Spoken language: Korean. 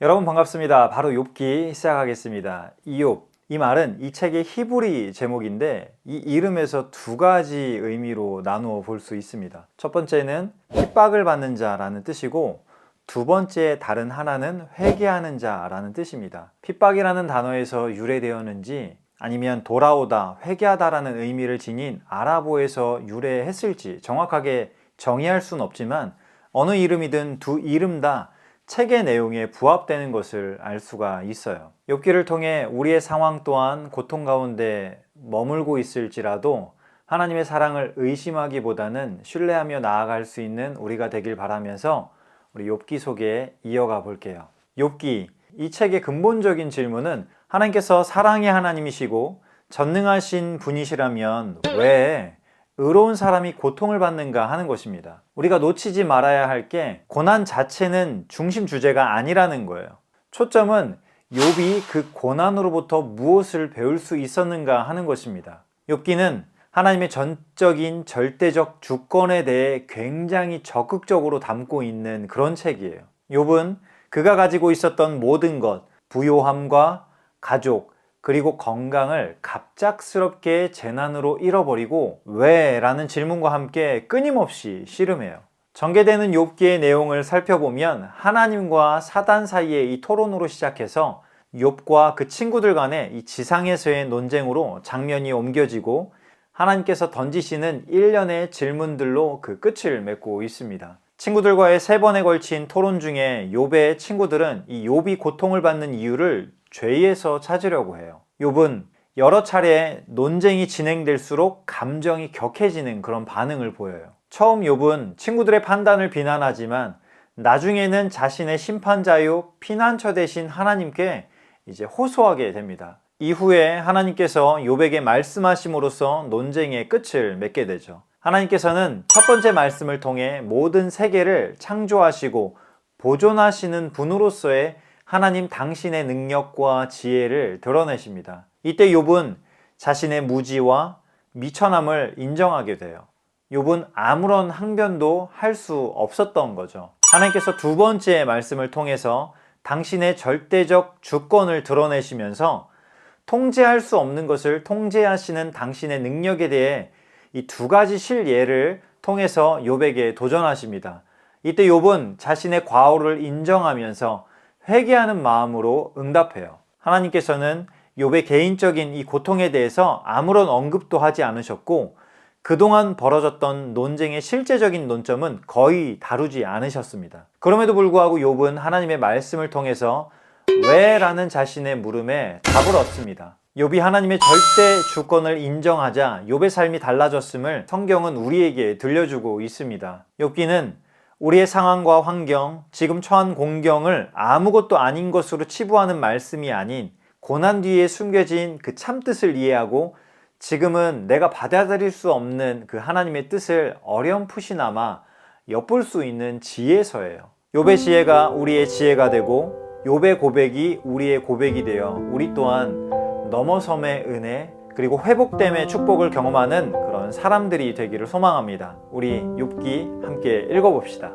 여러분 반갑습니다. 바로 욥기 시작하겠습니다. 이욥 이 말은 이 책의 히브리 제목인데 이 이름에서 두 가지 의미로 나누어 볼 수 있습니다. 첫 번째는 핍박을 받는 자라는 뜻이고 두 번째 다른 하나는 회개하는 자라는 뜻입니다. 핍박이라는 단어에서 유래되었는지 아니면 돌아오다, 회개하다라는 의미를 지닌 아랍어에서 유래했을지 정확하게 정의할 수는 없지만 어느 이름이든 두 이름 다 책의 내용에 부합되는 것을 알 수가 있어요. 욥기를 통해 우리의 상황 또한 고통 가운데 머물고 있을지라도 하나님의 사랑을 의심하기보다는 신뢰하며 나아갈 수 있는 우리가 되길 바라면서 우리 욥기 속에 이어가 볼게요. 욥기 이 책의 근본적인 질문은 하나님께서 사랑의 하나님이시고 전능하신 분이시라면 왜 의로운 사람이 고통을 받는가 하는 것입니다. 우리가 놓치지 말아야 할 게 고난 자체는 중심 주제가 아니라는 거예요. 초점은 욥이 그 고난으로부터 무엇을 배울 수 있었는가 하는 것입니다. 욥기는 하나님의 전적인 절대적 주권에 대해 굉장히 적극적으로 담고 있는 그런 책이에요. 욥은 그가 가지고 있었던 모든 것, 부요함과 가족, 그리고 건강을 갑작스럽게 재난으로 잃어버리고 왜? 라는 질문과 함께 끊임없이 씨름해요. 전개되는 욥기의 내용을 살펴보면 하나님과 사단 사이의 이 토론으로 시작해서 욥과 그 친구들 간의 이 지상에서의 논쟁으로 장면이 옮겨지고 하나님께서 던지시는 일련의 질문들로 그 끝을 맺고 있습니다. 친구들과의 세 번에 걸친 토론 중에 욥의 친구들은 이 욥이 고통을 받는 이유를 죄에서 찾으려고 해요. 욥은 여러 차례 논쟁이 진행될수록 감정이 격해지는 그런 반응을 보여요. 처음 욥은 친구들의 판단을 비난하지만 나중에는 자신의 심판자요 피난처 대신 하나님께 이제 호소하게 됩니다. 이후에 하나님께서 욥에게 말씀하심으로써 논쟁의 끝을 맺게 되죠. 하나님께서는 첫 번째 말씀을 통해 모든 세계를 창조하시고 보존하시는 분으로서의 하나님 당신의 능력과 지혜를 드러내십니다. 이때 욥은 자신의 무지와 미천함을 인정하게 돼요. 욥은 아무런 항변도 할 수 없었던 거죠. 하나님께서 두 번째 말씀을 통해서 당신의 절대적 주권을 드러내시면서 통제할 수 없는 것을 통제하시는 당신의 능력에 대해 이 두 가지 실예를 통해서 욥에게 도전하십니다. 이때 욥은 자신의 과오를 인정하면서 회개하는 마음으로 응답해요. 하나님께서는 욥의 개인적인 이 고통에 대해서 아무런 언급도 하지 않으셨고 그동안 벌어졌던 논쟁의 실제적인 논점은 거의 다루지 않으셨습니다. 그럼에도 불구하고 욥은 하나님의 말씀을 통해서 왜 라는 자신의 물음에 답을 얻습니다. 욥이 하나님의 절대 주권을 인정하자 욥의 삶이 달라졌음을 성경은 우리에게 들려주고 있습니다. 욥기는 우리의 상황과 환경, 지금 처한 공경을 아무것도 아닌 것으로 치부하는 말씀이 아닌 고난 뒤에 숨겨진 그 참뜻을 이해하고 지금은 내가 받아들일 수 없는 그 하나님의 뜻을 어렴풋이나마 엿볼 수 있는 지혜서예요. 욥의 지혜가 우리의 지혜가 되고 욥의 고백이 우리의 고백이 되어 우리 또한 넘어섬의 은혜 그리고 회복됨의 축복을 경험하는 그런 사람들이 되기를 소망합니다. 우리 욥기 함께 읽어봅시다.